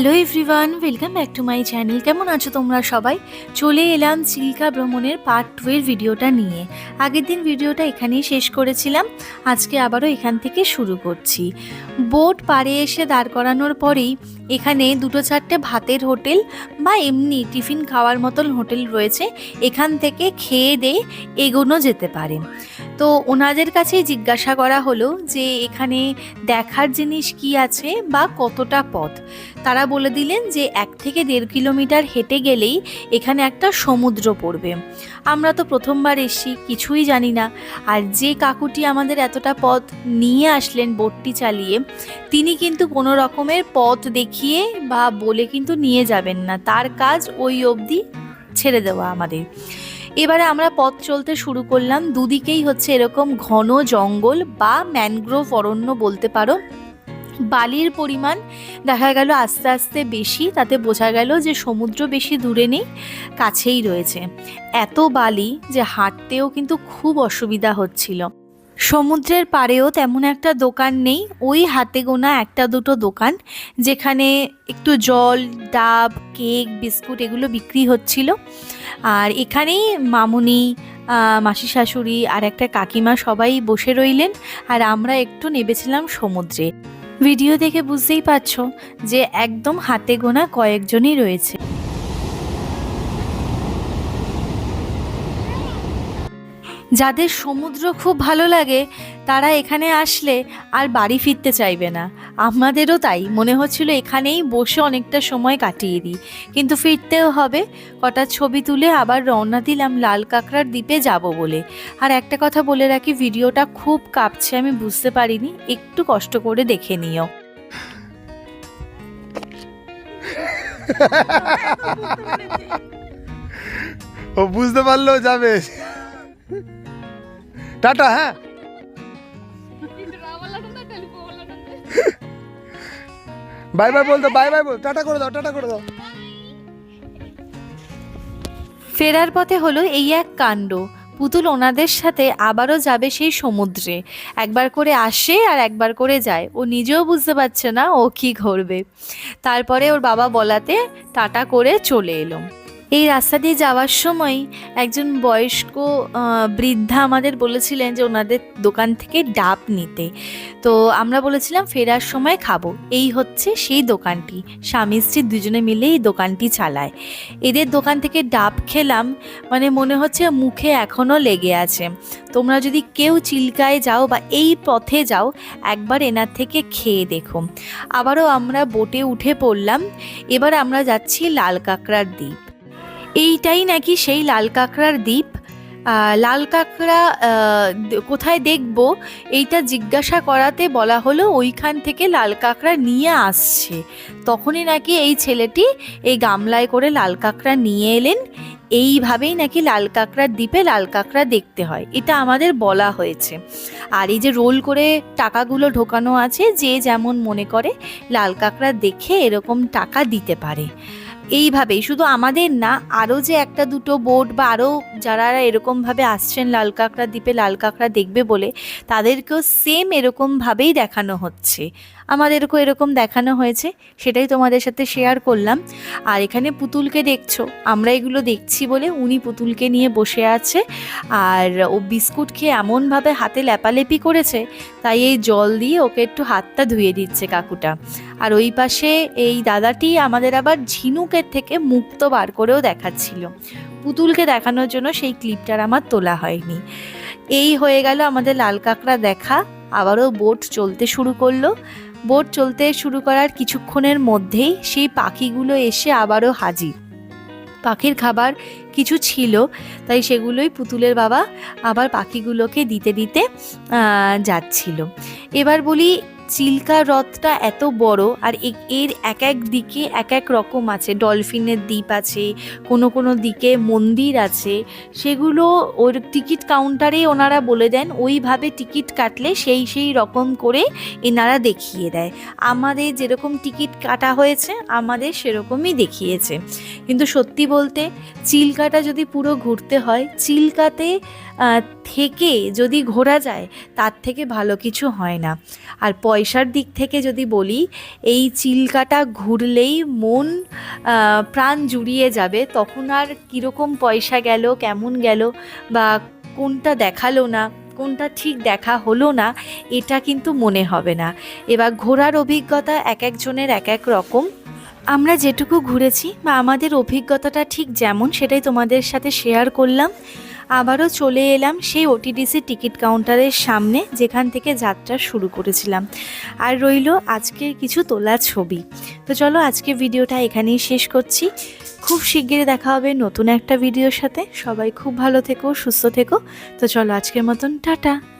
Hello everyone welcome back to my channel কেমন আছো তোমরা সবাই? চলে এলাম চিল্কা ভ্রমণের পার্ট টু এর ভিডিওটা নিয়ে। আগের দিন ভিডিওটা এখানেই শেষ করেছিলাম। আজকে আবারও এখান থেকে শুরু করছি। বোট পাড়ে এসে দাঁড় করানোর পরেই এখানে দুটো চারটে ভাতের হোটেল বা এমনি টিফিন খাওয়ার মতন হোটেল রয়েছে। এখান থেকে খেয়ে দিয়ে এগোনো যেতে পারে। তো ওনাদের কাছেই জিজ্ঞাসা করা হলো যে এখানে দেখার জিনিস কি আছে বা কতটা পথ। তারা বলে দিলেন যে এক থেকে দেড় কিলোমিটার হেঁটে গেলেই এখানে একটা সমুদ্র পড়বে। আমরা তো প্রথমবার এসছি, কিছুই জানি না। আর যে কাকুটি আমাদের এতটা পথ নিয়ে আসলেন বোটটি চালিয়ে, তিনি কিন্তু কোনো রকমের পথ দেখিয়ে বা বলে কিন্তু নিয়ে যাবেন না। তার কাজ ওই অবধি ছেড়ে দেওয়া আমাদের। এবারে আমরা পথ চলতে শুরু করলাম। দুদিকেই হচ্ছে এরকম ঘন জঙ্গল বা ম্যানগ্রোভ অরণ্য বলতে পারো। বালির পরিমাণ দেখা গেল আস্তে আস্তে বেশি, তাতে বোঝা গেল যে সমুদ্র বেশি দূরে নেই, কাছেই রয়েছে। এত বালি যে হাঁটতেও কিন্তু খুব অসুবিধা হচ্ছিল। সমুদ্রের পাড়েও তেমন একটা দোকান নেই। ওই হাতে গোনা একটা দুটো দোকান, যেখানে একটু জল, ডাব, কেক, বিস্কুট এগুলো বিক্রি হচ্ছিল। আর এখানেই মামুনি মাসি শাশুড়ি আর একটা কাকিমা সবাই বসে রইলেন আর আমরা একটু নেবেছিলাম সমুদ্রে। ভিডিও দেখে বুঝতেই পারছ যে একদম হাতে গোনা কয়েকজনই রয়েছে। যাদের সমুদ্র খুব ভালো লাগে, তারা এখানে আসলে আর বাড়ি ফিরতে চাইবে না। আমাদেরও তাই, মনে হচ্ছিল এখানেই বসে অনেকটা সময় কাটিয়ে দিই। কিন্তু ফিরতেও হবে, কটা ছবি তুলে আবার রওনা দিলাম লাল কাঁকড়ার দ্বীপে যাব বলে। আর একটা কথা বলে রাখি, ভিডিওটা খুব কাঁপছে, আমি বুঝতে পারিনি, একটু কষ্ট করে দেখে নিও। ও বুঝতে পারল, যাবে। টাটা হ্যাঁ। বাই বাই বলতো, বাই বাই বল, টাটা করে দাও, টাটা করে দাও। ফেরার পথে হলো এই এক কাণ্ড। পুতুল ওনাদের সাথে আবারও যাবে সেই সমুদ্রে। একবার করে আসে আর একবার করে যায়। ও নিজেও বুঝতে পারছে না ও কি করবে তারপরে ওর বাবা বলাতে টাটা করে চলে এলো। এই রাস্তা দিয়ে যাওয়ার সময় একজন বয়স্ক বৃদ্ধা আমাদের বলেছিলেন যে ওনাদের দোকান থেকে ডাব নিতে। তো আমরা বলেছিলাম, ফেরার সময় খাব। এই হচ্ছে সেই দোকানটি। স্বামী, স্ত্রী দুজনে মিলে এই দোকানটি চালায়। এদের দোকান থেকে ডাব খেলাম মানে মনে হচ্ছে মুখে এখনও লেগে আছে। তোমরা যদি কেউ চিল্কায় যাও বা এই পথে যাও, একবার এনার থেকে খেয়ে দেখো। আবারও আমরা বোটে উঠে পড়লাম। এবার আমরা যাচ্ছি লাল কাঁকড়ার দ্বীপ। এইটাই নাকি সেই লাল কাঁকড়ার দ্বীপ। লাল কাঁকড়া কোথায় দেখব? এইটা জিজ্ঞাসা করাতে বলা হলো ওইখান থেকে লাল কাঁকড়া নিয়ে আসছে। তখনই নাকি এই ছেলেটি এই গামলায় করে লাল কাঁকড়া নিয়ে এলেন। এইভাবেই নাকি লাল কাঁকড়ার দ্বীপে লাল কাঁকড়া দেখতে হয়। এটা আমাদের বলা হয়েছে। আর এই যে রোল করে টাকাগুলো ঢোকানো আছে, যে যেমন মনে করে, লাল কাঁকড়া দেখে এরকম টাকা দিতে পারে। এইভাবেই, শুধু আমাদের না, আরও যে একটা দুটো বোট বা আরও যারা এরকমভাবে আসছেন লাল কাঁকড়া দ্বীপে লাল কাঁকড়া দেখবে বলে, তাদেরকেও সেম এরকমভাবেই দেখানো হচ্ছে। আমাদেরকেও এরকম দেখানো হয়েছে, সেটাই তোমাদের সাথে শেয়ার করলাম। আর এখানে পুতুলকে দেখছ, আমরা এগুলো দেখছি বলে উনি পুতুলকে নিয়ে বসে আছে। আর ও বিস্কুট খেয়ে এমনভাবে হাতে লেপালেপি করেছে, তাই এই জল দিয়ে ওকে একটু হাতটা ধুয়ে দিচ্ছে কাকুটা। আর ওই পাশে এই দাদাটি আমাদের আবার ঝিনুকের থেকে মুক্ত বার করেও দেখাচ্ছিল। পুতুলকে দেখানোর জন্য সেই ক্লিপটার আমার তোলা হয়নি। এই হয়ে গেল আমাদের লাল কাঁকড়া দেখা। আবারও বোট চলতে শুরু করল। বোট চলতে শুরু করার কিছুক্ষণের মধ্যেই সেই পাখিগুলো এসে আবারও হাজির। পাখির খাবার কিছু ছিল, তাই সেগুলোই পুতুলের বাবা আবার পাখিগুলোকে দিতে দিতে যাচ্ছিল। এবার বলি চিল্কা হ্রদটা এত বড় আর এর এক এক দিকে এক এক রকম আছে। ডলফিনের দ্বীপ আছে, কোনো কোনো দিকে মন্দির আছে। সেগুলো ওর টিকিট কাউন্টারে ওনারা বলে দেন, ওইভাবে টিকিট কাটলে সেই সেই রকম করে এনারা দেখিয়ে দেয়। আমাদের যেরকম টিকিট কাটা হয়েছে, আমাদের সেরকমই দেখিয়েছে। কিন্তু সত্যি বলতে চিল্কাটা যদি পুরো ঘুরতে হয়, চিল্কাতে থেকে যদি ঘোরা যায়, তার থেকে ভালো কিছু হয় না। আর পয়সার দিক থেকে যদি বলি, এই চিল্কাটা ঘুরলেই মন প্রাণ জুড়িয়ে যাবে। তখন আর কীরকম পয়সা গেল, কেমন গেল, বা কোনটা দেখাল না, কোনটা ঠিক দেখা হলো না, এটা কিন্তু মনে হবে না। এবার ঘোরার অভিজ্ঞতা এক একজনের এক এক রকম। আমরা যেটুকু ঘুরেছি বা আমাদের অভিজ্ঞতাটা ঠিক যেমন, সেটাই তোমাদের সাথে শেয়ার করলাম। আবারও চলে এলাম সেই ওটিডিসি টিকিট কাউন্টারের সামনে, যেখান থেকে যাত্রা শুরু করেছিলাম। আর রইল আজকের কিছু তোলা ছবি। তো চলো আজকে ভিডিওটা এখানেই শেষ করছি। খুব শিগগিরই দেখা হবে নতুন একটা ভিডিওর সাথে। সবাই খুব ভালো থেকো, সুস্থ থেকো। তো চলো আজকের মতন, টাটা।